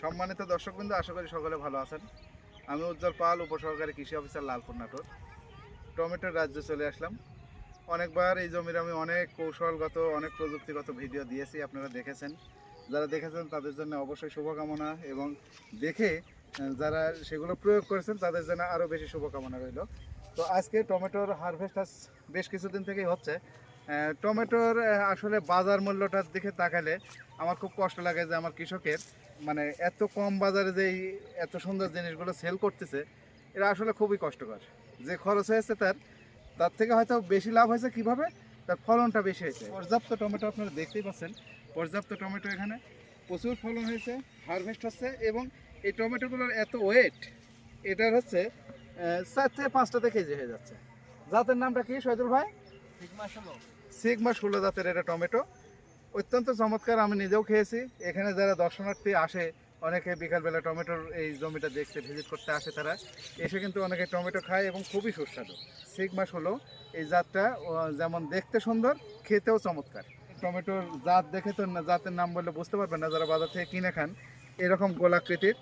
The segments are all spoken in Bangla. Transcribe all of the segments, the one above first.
সম্মানিত দর্শকবৃন্দ, আশা করি সকলে ভালো আছেন। আমি উজ্জ্বল পাল, উপসহকারী কৃষি অফিসার লালপুর নাটোর। টমেটোর রাজ্যে চলে আসলাম। অনেকবার এই জমির আমি অনেক কৌশলগত, অনেক প্রযুক্তিগত ভিডিও দিয়েছি, আপনারা দেখেছেন। যারা দেখেছেন, তাদের জন্য অবশ্যই শুভকামনা এবং দেখে, যারা সেগুলো প্রয়োগ করেছেন, তাদের জন্য আরও বেশি শুভকামনা রইল। তো আজকে টমেটোর হারভেস্ট বেশ কিছুদিন থেকেই হচ্ছে। টমেটোর আসলে বাজার মূল্যটার দিকে তাকালে আমার খুব কষ্ট লাগে যে আমার কৃষকের মানে এত কম বাজারে যে এত সুন্দর জিনিসগুলো সেল করতেছে এটা আসলে খুবই কষ্টকর। যে খরচ হয়েছে তার তার থেকে হয়তো বেশি লাভ হয়েছে কীভাবে? তার ফলনটা বেশি হয়েছে। পর্যাপ্ত টমেটো আপনারা দেখতেই পাচ্ছেন, পর্যাপ্ত টমেটো এখানে প্রচুর ফলন হয়েছে হারভেস্ট হচ্ছে এবং এই টমেটোগুলোর এত ওয়েট এটার হচ্ছে চার থেকে পাঁচটাতে কেজি হয়ে যাচ্ছে। জাতের নামটা কি শহীদুল ভাই? সিগমা ষোলো। জাতের এটা টমেটো। অত্যন্ত চমৎকার, আমি নিজেও খেয়েছি। এখানে যারা দর্শনার্থী আসে, অনেকে বিকালবেলা টমেটোর এই জমিটা দেখতে ভিজিট করতে আসে তারা। এসে কিন্তু অনেকে টমেটো খায় এবং খুবই সুস্বাদু। সিগমা ষোলো এই জাতটা যেমন দেখতে সুন্দর, খেতেও চমৎকার। টমেটোর জাত দেখে তো জাতের নাম বললে বুঝতে পারবেন না, যারা বাজার থেকে কিনে খান, এরকম গোলাকৃতির,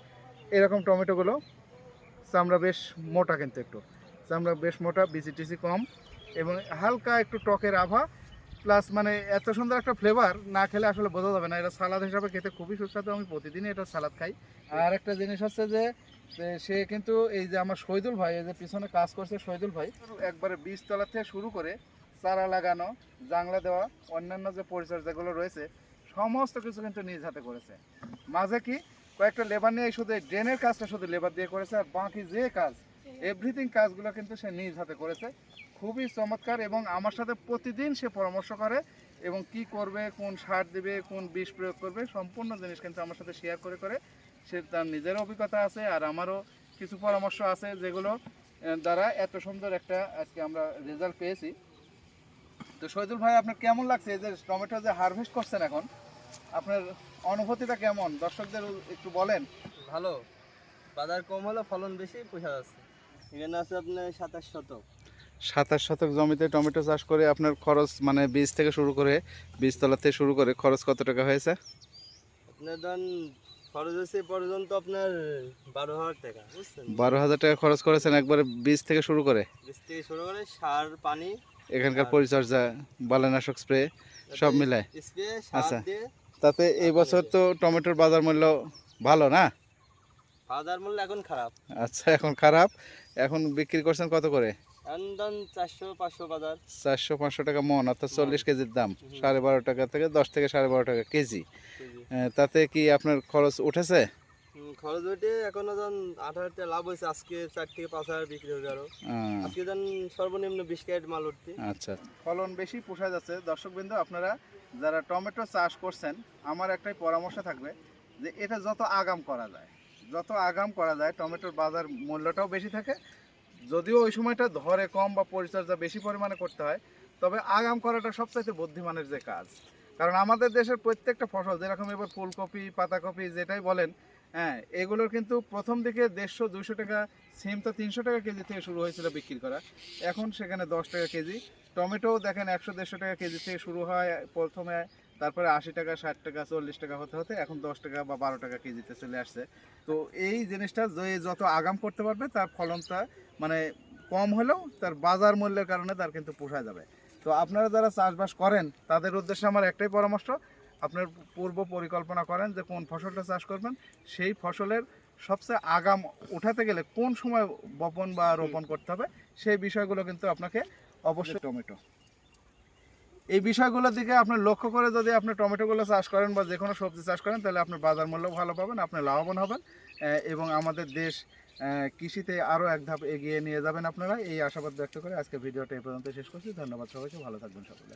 এরকম টমেটোগুলো চামড়া বেশ মোটা কিন্তু একটু। চামড়া বেশ মোটা বিচি কম এবং হালকা একটু টকের আভা প্লাস মানে এত সুন্দর একটা ফ্লেভার না খেলে আসলে বোঝা যাবে না। এটা সালাদ হিসাবে খেতে খুবই সুস্বাদু, আমি প্রতিদিনই এটা সালাদ খাই। আর একটা জিনিস হচ্ছে যে সে কিন্তু এই যে আমার শহীদুল ভাই, এই যে পিছনে কাজ করছে শহীদুল ভাই, একবারে বীজতলা থেকে শুরু করে চারা লাগানো, জাংলা দেওয়া, অন্যান্য যে পরিচর্যাগুলো রয়েছে, সমস্ত কিছু কিন্তু নিজ হাতে করেছে। মাঝে কি কয়েকটা লেবার নিয়ে শুধু ড্রেনের কাজটা শুধু লেবার দিয়ে করেছে, আর বাকি যে কাজ এভরিথিং কাজগুলো কিন্তু সে নিজ হাতে করেছে। খুবই চমৎকার এবং আমার সাথে প্রতিদিন সে পরামর্শ করে এবং কি করবে, কোন সার দেবে, কোন বিষ প্রয়োগ করবে, সম্পূর্ণ জিনিস কিন্তু আমার সাথে শেয়ার করে করে। সে তার নিজের অভিজ্ঞতা আছে আর আমারও কিছু পরামর্শ আছে যেগুলো দ্বারা এত সুন্দর একটা আজকে আমরা রেজাল্ট পেয়েছি। তো শহীদুল ভাই, আপনার কেমন লাগছে? এই যে টমেটো যে হারভেস্ট করছেন এখন, আপনার অনুভূতিটা কেমন? দর্শকদের একটু বলেন। ভালো। বাজার কম হলে ফলন বেশি পোষা যাচ্ছে এখানে আছে আপনার সাতাশ শতক। সাতাশ শতক জমিতে টমেটো চাষ করে আপনার খরচ মানে বীজ থেকে শুরু করে বীজতলা থেকে শুরু করে খরচ কত টাকা হয়েছে? আপনার ধরেন খরচ হচ্ছে এ পর্যন্ত আপনার বারো হাজার টাকা বুঝছেন? বারো হাজার টাকা খরচ করেছেন একবারে বীজ থেকে শুরু করে? বীজ থেকে শুরু করে সার পানি এখানকার পরিচর্যা বালানাশক স্প্রে সব মিলায়। আচ্ছা। তাতে এই বছর তো টমেটোর বাজার মূল্য ভালো না? বাজার মূল্য এখন খারাপ। আচ্ছা এখন খারাপ। এখন বিক্রি করছেন কত করে? চারশো পাঁচশো টাকা মন অর্থাৎ চল্লিশ কেজির দাম। সাড়ে বারো টাকা থেকে দশ থেকে সাড়ে বারো টাকা কেজি। তাতে কি আপনার খরচ উঠেছে? খরচ ওঠে এখনও আট হাজার টাকা লাভ হয়েছে। আজকে চার থেকে পাঁচ হাজার বিক্রি হবে আরও আজকে ধরেন সর্বনিম্ন বিশ ক্যারেট মাল উঠতে আচ্ছা। ফলন বেশি পোষা যাচ্ছে। দর্শকবৃন্দ আপনারা যারা টমেটো চাষ করছেন আমার একটাই পরামর্শ থাকবে যে এটা যত আগাম করা যায়। যত আগাম করা যায়, টমেটোর বাজার মূল্যটাও বেশি থাকে। যদিও ওই সময়টা ধরে কম বা পরিচর্যা বেশি পরিমাণে করতে হয়, তবে আগাম করাটা সবচাইতে বুদ্ধিমানের যে কাজ। কারণ আমাদের দেশের প্রত্যেকটা ফসল, যেরকম এবার ফুলকপি, পাতাকপি, যেটাই বলেন হ্যাঁ এগুলোর কিন্তু প্রথম দিকে দেড়শো দুশো টাকা, সিম তো তিনশো টাকা কেজি থেকে শুরু হয়েছিল বিক্রি করা। এখন সেখানে দশ টাকা কেজি। টমেটো দেখেন একশো, দেড়শো টাকা কেজি থেকে শুরু হয় প্রথমে। তারপরে আশি টাকা ষাট টাকা চল্লিশ টাকা হতে হতে এখন দশ টাকা বা বারো টাকা কেজিতে চলে আসছে। তো এই জিনিসটা যে যত আগাম করতে পারবে তার ফলনটা মানে কম হলেও তার বাজার মূল্যের কারণে তার কিন্তু পোষা যাবে। তো আপনারা যারা চাষবাস করেন তাদের উদ্দেশ্যে আমার একটাই পরামর্শ আপনার পূর্ব পরিকল্পনা করেন যে কোন ফসলটা চাষ করবেন সেই ফসলের সবচেয়ে আগাম উঠাতে গেলে কোন সময় বপন বা রোপণ করতে হবে সেই বিষয়গুলো কিন্তু আপনাকে অবশ্যই টমেটো। এই বিষয়গুলোর দিকে আপনি লক্ষ্য করে যদি আপনি টমেটোগুলো চাষ করেন বা যে কোনো সবজি চাষ করেন, তাহলে আপনার বাজার মূল্য ভালো পাবেন, আপনি লাভবান হবেন এবং আমাদের দেশ কৃষিতে আরও এক ধাপ এগিয়ে নিয়ে যাবেন আপনারা। এই আশাবাদ ব্যক্ত করে আজকে ভিডিওটা এই পর্যন্ত শেষ করছি। ধন্যবাদ সবাইকে, ভালো থাকবেন সকলে।